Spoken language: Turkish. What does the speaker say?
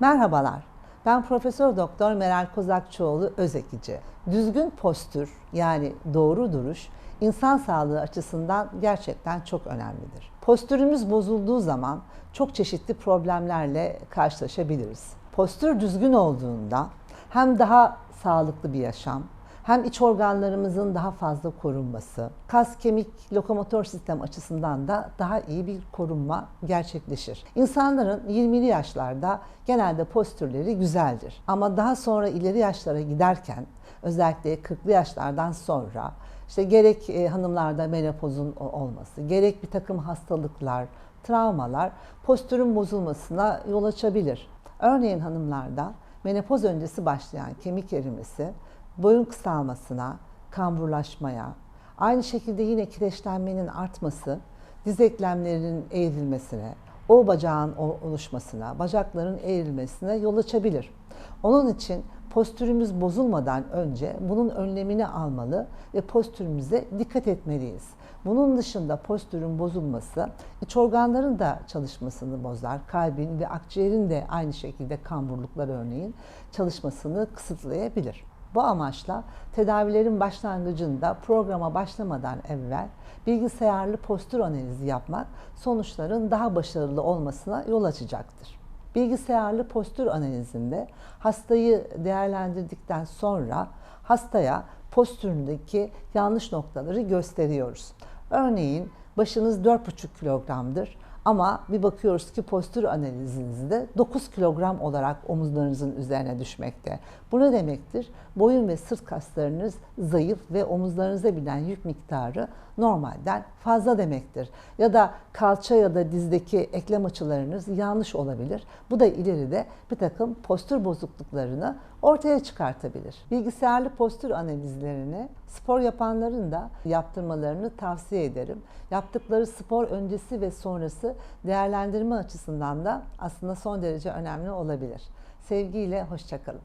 Merhabalar. Ben Profesör Doktor Meral Kozakçıoğlu Özekici. Düzgün postür yani doğru duruş insan sağlığı açısından gerçekten çok önemlidir. Postürümüz bozulduğu zaman çok çeşitli problemlerle karşılaşabiliriz. Postür düzgün olduğunda hem daha sağlıklı bir yaşam, hem iç organlarımızın daha fazla korunması, kas, kemik, lokomotor sistem açısından da daha iyi bir korunma gerçekleşir. İnsanların 20'li yaşlarda genelde postürleri güzeldir. Ama daha sonra ileri yaşlara giderken özellikle 40'lı yaşlardan sonra işte gerek e, hanımlarda menopozun olması, gerek bir takım hastalıklar, travmalar postürün bozulmasına yol açabilir. Örneğin hanımlarda menopoz öncesi başlayan kemik erimesi boyun kısalmasına, kamburlaşmaya, aynı şekilde yine kireçlenmenin artması, diz eklemlerinin eğrilmesine, o bacağın oluşmasına, bacakların eğrilmesine yol açabilir. Onun için postürümüz bozulmadan önce bunun önlemini almalı ve postürümüze dikkat etmeliyiz. Bunun dışında postürün bozulması iç organların da çalışmasını bozar. Kalbin ve akciğerin de aynı şekilde kamburluklar örneğin çalışmasını kısıtlayabilir. Bu amaçla tedavilerin başlangıcında programa başlamadan evvel bilgisayarlı postür analizi yapmak sonuçların daha başarılı olmasına yol açacaktır. Bilgisayarlı postür analizinde hastayı değerlendirdikten sonra hastaya postüründeki yanlış noktaları gösteriyoruz. Örneğin başınız 4,5 kilogramdır ama bir bakıyoruz ki postür analizinizde 9 kilogram olarak omuzlarınızın üzerine düşmekte. Bu ne demektir? Boyun ve sırt kaslarınız zayıf ve omuzlarınıza binen yük miktarı normalden fazla demektir. Ya da kalça ya da dizdeki eklem açılarınız yanlış olabilir. Bu da ileride bir takım postür bozukluklarını ortaya çıkartabilir. Bilgisayarlı postür analizlerini spor yapanların da yaptırmalarını tavsiye ederim. Yaptıkları spor öncesi ve sonrası değerlendirme açısından da aslında son derece önemli olabilir. Sevgiyle hoşçakalın.